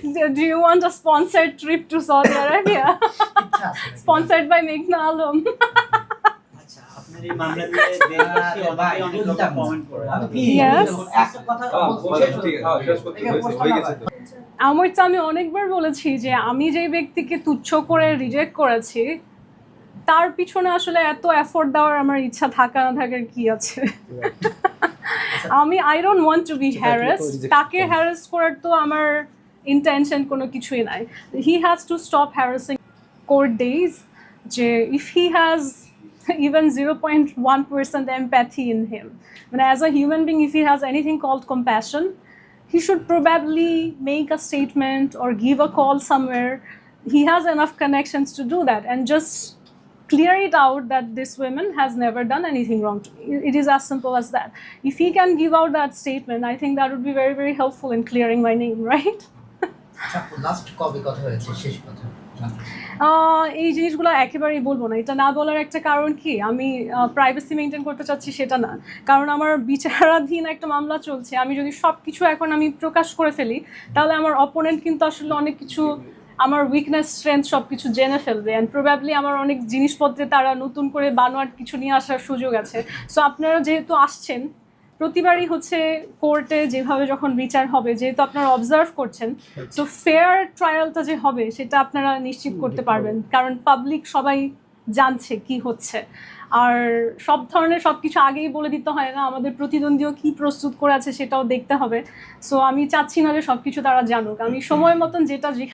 Do you want a sponsored trip to Saudi Arabia? Sponsored by Meghna Alam. আচ্ছা হ্যাঁ, হ্যাঁ। আমার তো আমি অনেকবার বলেছি যে আমি যেই ব্যক্তিকে তুচ্ছ করে রিজেক্ট করেছি তার পিছনে আসলে এত এফোর্ট দেওয়ার আমার ইচ্ছা থাকা না থাকার কি আছে? আমি I don't want to be harass তাকে হ্যারাস করার তো আমার ইন্টেনশন কোনো কিছুই নাই he has to stop harassing court days যে if he has even 0.1% empathy in him. But as a human being, if he has anything called compassion, he should probably make a statement or give a call somewhere. He has enough connections to do that and just clear it out that this woman has never done anything wrong to me. It is as simple as that. If he can give out that statement, I think that would be very, very helpful in clearing my name, right? Last এই জিনিসগুলো একেবারেই বলব না। এটা না বলার একটা কারণ কি? আমি প্রাইভেসি মেনটেন করতে চাচ্ছি সেটা না। কারণ আমার বিচারাধীন একটা মামলা চলছে। আমি যদি সব কিছু এখন আমি প্রকাশ করে ফেলি, তাহলে আমার অপোনেন্ট কিন্তু আসলে অনেক কিছু, আমার উইকনেস স্ট্রেংথ সব কিছু জেনে ফেলবে। অ্যান্ড প্রবাবলি আমার অনেক জিনিসপত্রে তারা নতুন করে বানোয়ার কিছু নিয়ে আসার সুযোগ আছে। সো আপনারা যেহেতু আসছেন প্রতিবারই হচ্ছে কোর্টে যেভাবে যখন বিচার হবে যেহেতু আপনারা অবজার্ভ করছেন সো ফেয়ার ট্রায়ালটা যে হবে সেটা আপনারা নিশ্চিত করতে পারবেন। কারণ পাবলিক সবাই জানছে কি হচ্ছে। আর সব ধরনের সব কিছু আগেই বলে দিতে হয় না আমাদের প্রতিদ্বন্দ্বীও কি প্রস্তুত করে আছে সেটাও দেখতে হবে। সো আমি চাচ্ছি না যে সব কিছু তারা জানুক। আমি সময় মতন যেটা